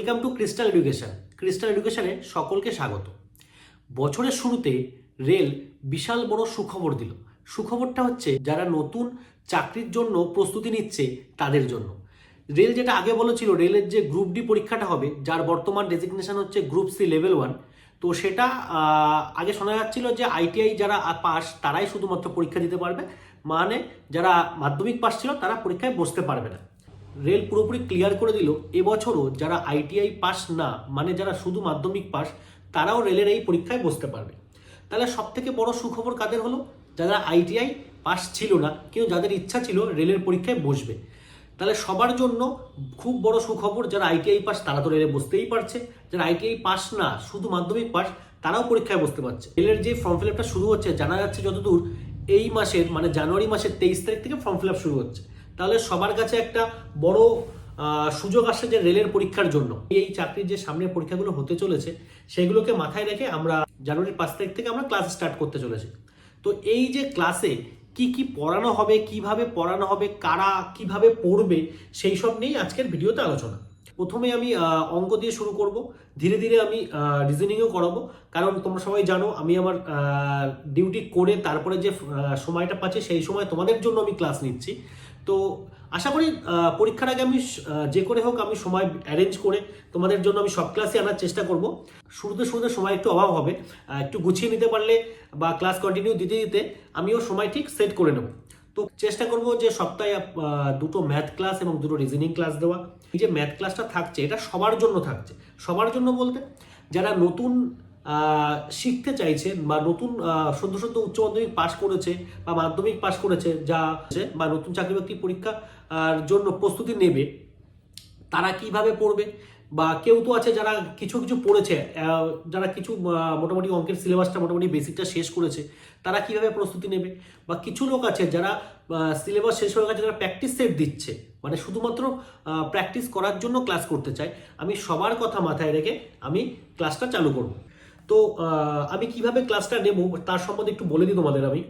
Welcome to Crystal Education Crystal এডুকেশনে সকলকে স্বাগত। বছরের শুরুতে রেল বিশাল বড় সুখবর দিল। সুখবরটা হচ্ছে যারা নতুন চাকরির জন্য প্রস্তুতি নিচ্ছে তাদের জন্য। রেল যেটা আগে বলেছিল রেলের যে গ্রুপ ডি পরীক্ষাটা হবে, যার বর্তমান ডেজিগনেশন হচ্ছে গ্রুপ সি লেভেল ওয়ান তো সেটা আগে শোনা যাচ্ছিল যে আইটিআই যারা পাস, তারাই শুধুমাত্র পরীক্ষা দিতে পারবে। মানে যারা মাধ্যমিক পাস ছিল, তারা পরীক্ষায় বসতে পারবে না। রেল পুরোপুরি ক্লিয়ার করে দিল, এবছরও যারা আইটিআই পাস না মানে যারা শুধু মাধ্যমিক পাস, তারাও রেলের এই পরীক্ষায় বসতে পারবে। তাহলে সব থেকে বড় সুখবর কাদের হলো? যারা আইটিআই পাস ছিল না কিন্তু যাদের ইচ্ছা ছিল রেলের পরীক্ষায় বসবে। তাহলে সবার জন্য খুব বড় সুখবর, যারা আইটিআই পাস, তারা তো রেলে বসতেই পারছে। যারা আইটিআই পাস না, শুধু মাধ্যমিক পাস, তারাও পরীক্ষায় বসতে পারছে। রেলের যে ফর্ম ফিল শুরু হচ্ছে, জানা যাচ্ছে যতদূর, এই মাসের মানে জানুয়ারি মাসের তেইশ তারিখ থেকে ফর্ম ফিল শুরু হচ্ছে। তাহলে সবার কাছে একটা বড় সুযোগ আসছে যে রেলের পরীক্ষার জন্য। এই চাকরির যে সামনের পরীক্ষাগুলো হতে চলেছে, সেগুলোকে মাথায় রেখে আমরা জানুয়ারির পাঁচ তারিখ থেকে আমরা ক্লাস স্টার্ট করতে চলেছি। তো এই যে ক্লাসে কি কি পড়ানো হবে, কীভাবে পড়ানো হবে, কারা কীভাবে পড়বে, সেই সব নিয়েই আজকের ভিডিওতে আলোচনা। প্রথমে আমি অঙ্ক দিয়ে শুরু করব। ধীরে ধীরে আমি রিজনিংও করাবো। কারণ তোমরা সবাই জানো, আমি আমার ডিউটি করে তারপরে যে সময়টা পাচ্ছি, সেই সময় তোমাদের জন্য আমি ক্লাস নিচ্ছি। তো আশা করি পরীক্ষার আগে আমি যে করে হোক আমি সময় অ্যারেঞ্জ করে তোমাদের জন্য আমি সব ক্লাসে আনার চেষ্টা করব। শুরুতে শুরুতে সময় একটু অভাব হবে। একটু গুছিয়ে নিতে পারলে বা ক্লাস কন্টিনিউ দিতে দিতে আমিও সময় ঠিক সেট করে নেব। তো চেষ্টা করব যে সপ্তাহে দুটো ম্যাথ ক্লাস এবং দুটো রিজনিং ক্লাস দেওয়া। এই যে ম্যাথ ক্লাসটা থাকছে, এটা সবার জন্য থাকছে। সবার জন্য বলতে, যারা নতুন শিখতে চাইছে বা নতুন সদ্য সদ্য উচ্চ মাধ্যমিক পাশ করেছে বা মাধ্যমিক পাশ করেছে যা আছে বা নতুন চাকরি বাকরি পরীক্ষার জন্য প্রস্তুতি নেবে, তারা কীভাবে পড়বে? বা কেউ তো আছে যারা কিছু কিছু পড়েছে যারা কিছু মোটামুটি অঙ্কের সিলেবাসটা মোটামুটি বেসিকটা শেষ করেছে, তারা কীভাবে প্রস্তুতি নেবে? বা কিছু লোক আছে যারা সিলেবাস শেষ হয়ে গেছে, যারা প্র্যাকটিস সেট দিচ্ছে মানে শুধুমাত্র প্র্যাকটিস করার জন্য ক্লাস করতে চায়, আমি সবার কথা মাথায় রেখে আমি ক্লাসটা চালু করব। তো আমি কীভাবে ক্লাসটা নেব তার সম্বন্ধে একটু বলে দিই তোমাদের আমি।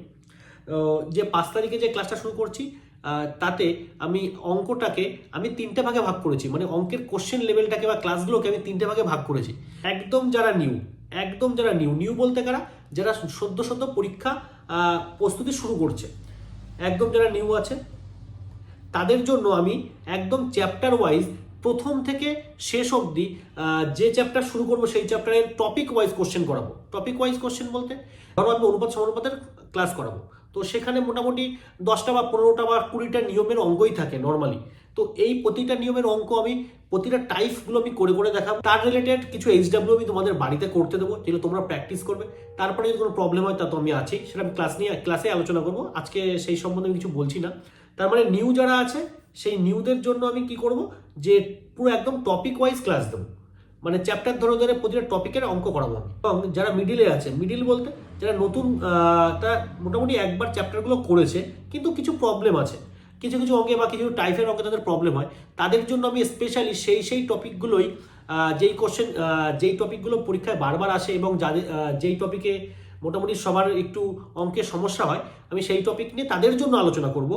যে পাঁচ তারিখে যে ক্লাসটা শুরু করছি তাতে আমি অঙ্কটাকে আমি তিনটে ভাগে ভাগ করেছি। মানে অঙ্কের কোশ্চেন লেভেলটাকে বা ক্লাসগুলোকে আমি তিনটে ভাগে ভাগ করেছি। একদম যারা নিউ একদম যারা নিউ নিউ বলতে কারা? যারা সদ্য সদ্য পরীক্ষা প্রস্তুতি শুরু করছে। একদম যারা নিউ আছে, তাদের জন্য আমি একদম চ্যাপ্টার ওয়াইজ প্রথম থেকে শেষ অবধি যে চ্যাপ্টার শুরু করব সেই চ্যাপ্টারের টপিক ওয়াইজ কোশ্চেন করাবো। টপিক ওয়াইজ কোশ্চেন বলতে, ধরো আমি অনুপাত সমানুপাতের ক্লাস করাবো। তো সেখানে মোটামুটি দশটা বা পনেরোটা বা কুড়িটা নিয়মের অঙ্কই থাকে নর্মালি তো এই প্রতিটা নিয়মের অঙ্ক আমি, প্রতিটা টাইপগুলো আমি করে করে দেখাবো। তার রিলেটেড কিছু এইচ এইচডাব্লিউ আমি তোমাদের বাড়িতে করতে দেবো, যেগুলো তোমরা প্র্যাকটিস করবে। তারপরে যদি কোনো প্রবলেম হয় তা তো আমি আছি, সেটা আমি ক্লাস নিয়ে ক্লাসে আলোচনা করব। আজকে সেই সম্বন্ধে আমি কিছু বলছি না। তার মানে নিউ যারা আছে সেই নিউদের জন্য আমি কি করব? যে পুরো একদম টপিক ওয়াইজ ক্লাস দেবো। মানে চ্যাপ্টার ধরে ধরে প্রতিটা টপিকের অঙ্ক করাবো আমি। এবং যারা মিডিলে আছে মিডিল বলতে যারা নতুন তারা মোটামুটি একবার চ্যাপ্টারগুলো করেছে, কিন্তু কিছু প্রবলেম আছে। কিছু কিছু অঙ্কে বা কিছু টাইপের অঙ্কে তাদের প্রবলেম হয়। তাদের জন্য আমি স্পেশালি সেই সেই টপিকগুলোই যেই কোশ্চেন যেই টপিকগুলো পরীক্ষায় বারবার আসে এবং যাদের যেই টপিকে মোটামুটি সবার একটু অঙ্কের সমস্যা হয়, আমি সেই টপিক নিয়ে তাদের জন্য আলোচনা করব।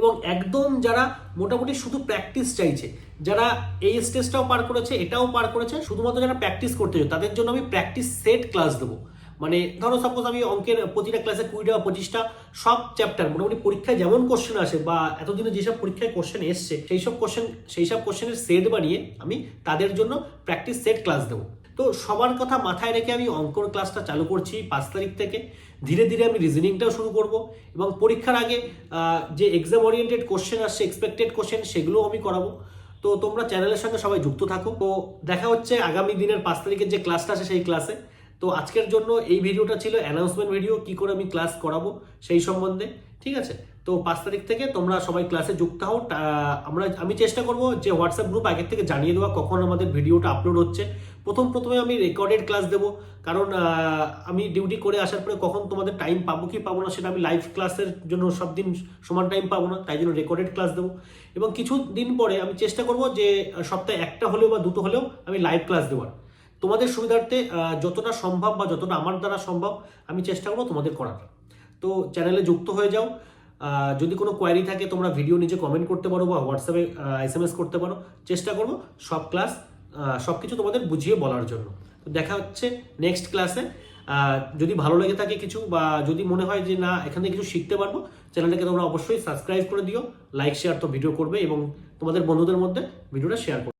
এবং একদম যারা মোটামুটি শুধু প্র্যাকটিস চাইছে, যারা এই স্টেজটাও পার করেছে, এটাও পার করেছে, শুধুমাত্র যারা প্র্যাকটিস করতে চায় তাদের জন্য আমি প্র্যাকটিস সেট ক্লাস দেবো। মানে ধরো সাপোজ আমি অঙ্কের প্রতিটা ক্লাসে কুড়িটা বা পঁচিশটা সব চ্যাপ্টার মোটামুটি পরীক্ষায় যেমন কোশ্চেন আসে বা এতদিনে যেসব পরীক্ষায় কোশ্চেন এসছে সেই সব কোশ্চেন সেই সব কোশ্চেনের সেট বানিয়ে আমি তাদের জন্য প্র্যাকটিস সেট ক্লাস দেবো। তো সবার কথা মাথায় রেখে আমি অঙ্কর ক্লাসটা চালু করছি পাঁচ তারিখ থেকে। ধীরে ধীরে আমি রিজনিংটাও শুরু করব এবং পরীক্ষার আগে যে এক্সাম ওরিয়েন্টেড কোশ্চেন আসছে এক্সপেক্টেড কোশ্চেন সেগুলোও আমি করাবো। তো তোমরা চ্যানেলের সঙ্গে সবাই যুক্ত থাকো। তো দেখা হচ্ছে আগামী দিনের পাঁচ তারিখের যে ক্লাসটা আছে সেই ক্লাসে তো আজকের জন্য এই ভিডিওটা ছিল অ্যানাউন্সমেন্ট ভিডিও কি করে আমি ক্লাস করাবো সেই সম্বন্ধে, ঠিক আছে? তো পাঁচ তারিখ থেকে তোমরা সবাই ক্লাসে যুক্ত হও। আমরা, আমি চেষ্টা করব যে হোয়াটসঅ্যাপ গ্রুপ আগের থেকে জানিয়ে দেওয়া কখন আমাদের ভিডিওটা আপলোড হচ্ছে। প্রথম প্রথমে আমি রেকর্ডেড ক্লাস দেবো। কারণ আমি ডিউটি করে আসার পরে কখন তোমাদের টাইম পাবো কি পাবো না সেটা আমি লাইভ ক্লাসের জন্য সব দিন সমান টাইম পাবো না, তাই জন্য রেকর্ডেড ক্লাস দেবো। এবং কিছু দিন পরে আমি চেষ্টা করব যে, সপ্তাহে একটা হলেও বা দুটো হলেও আমি লাইভ ক্লাস দেওয়ার। তোমাদের সুবিধার্থে যতটা সম্ভব বা যতটা আমার দ্বারা সম্ভব আমি চেষ্টা করব তোমাদের করার। তো চ্যানেলে যুক্ত হয়ে যাও। যদি কোনো কোয়ারি থাকে তোমরা ভিডিও নিচে কমেন্ট করতে পারো বা হোয়াটসঅ্যাপে এস করতে পারো। চেষ্টা করব সব ক্লাস সব কিছু তোমাদের বুঝিয়ে বলার জন্য। তো দেখা হচ্ছে নেক্সট ক্লাসে যদি ভালো লেগে থাকে কিছু বা যদি মনে হয় যে না, এখান থেকে কিছু শিখতে পারব, চ্যানেলটাকে তোমরা অবশ্যই সাবস্ক্রাইব করে দিও লাইক শেয়ার তো ভিডিও করবে এবং তোমাদের বন্ধুদের মধ্যে ভিডিওটা শেয়ার করবে।